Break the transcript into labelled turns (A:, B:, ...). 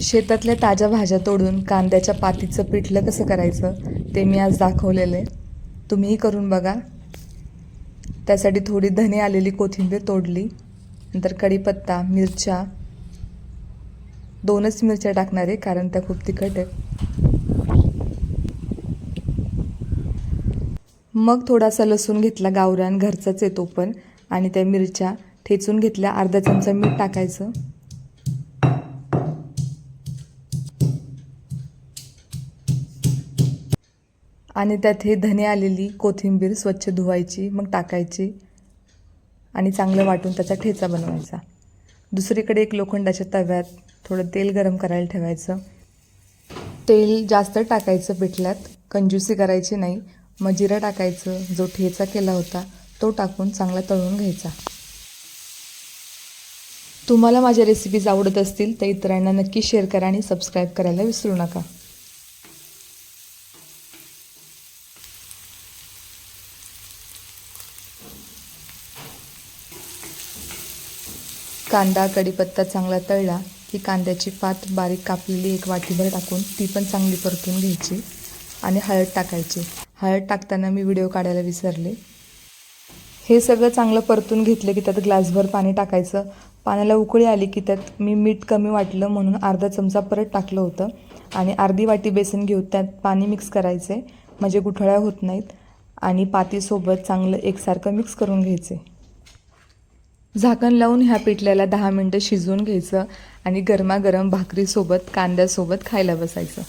A: शेतातल्या ताज्या भाज्या तोडून कांद्याच्या पातीचं पिठलं कसं करायचं ते मी आज दाखवलेलं आहे. तुम्हीही करून बघा. त्यासाठी थोडी धने आलेली कोथिंबीर तोडली. नंतर कढीपत्ता मिरच्या. दोनच मिरच्या टाकणार आहे कारण त्या खूप तिखट आहेत. मग थोडासा लसूण घेतला गावरान घरचाच येतो पण. आणि त्या मिरच्या ठेचून घेतल्या. अर्धा चमचा मीठ टाकायचं. आणि त्यात हे धने आलेली कोथिंबीर स्वच्छ धुवायची मग टाकायची आणि चांगलं वाटून त्याचा ठेचा बनवायचा. दुसरीकडे एक लोखंडाच्या तव्यात थोडं तेल गरम करायला ठेवायचं. तेल जास्त टाकायचं पिठल्यात कंजूसी करायची नाही. मग जिरं टाकायचं जो ठेचा केला होता तो टाकून चांगला तळून घ्यायचा. तुम्हाला माझ्या रेसिपीज आवडत असतील तर इतरांना नक्की शेअर करा आणि सबस्क्राईब करायला विसरू नका. कांदा कढीपत्ता चांगला तळला की कांद्याची पात बारीक कापलेली एक वाटीभर टाकून ती पण चांगली परतून घ्यायची आणि हळद टाकायची. हळद टाकताना मी व्हिडिओ काढायला विसरले. हे सगळं चांगलं परतून घेतलं की त्यात ग्लासभर पाणी टाकायचं. पाण्याला उकळी आली की त्यात मी मीठ कमी वाटलं म्हणून अर्धा चमचा परत टाकलं होतं आणि अर्धी वाटी बेसन घेऊन त्यात पाणी मिक्स करायचे. म्हणजे गुठळ्या होत नाहीत. आणि पातीसोबत चांगलं एकसारखं मिक्स करून घ्यायचे. झाकण लावून ह्या पिठल्याला दहा मिनटं शिजवून घ्यायचं आणि गरमागरम भाकरीसोबत कांद्यासोबत खायला बसायचं.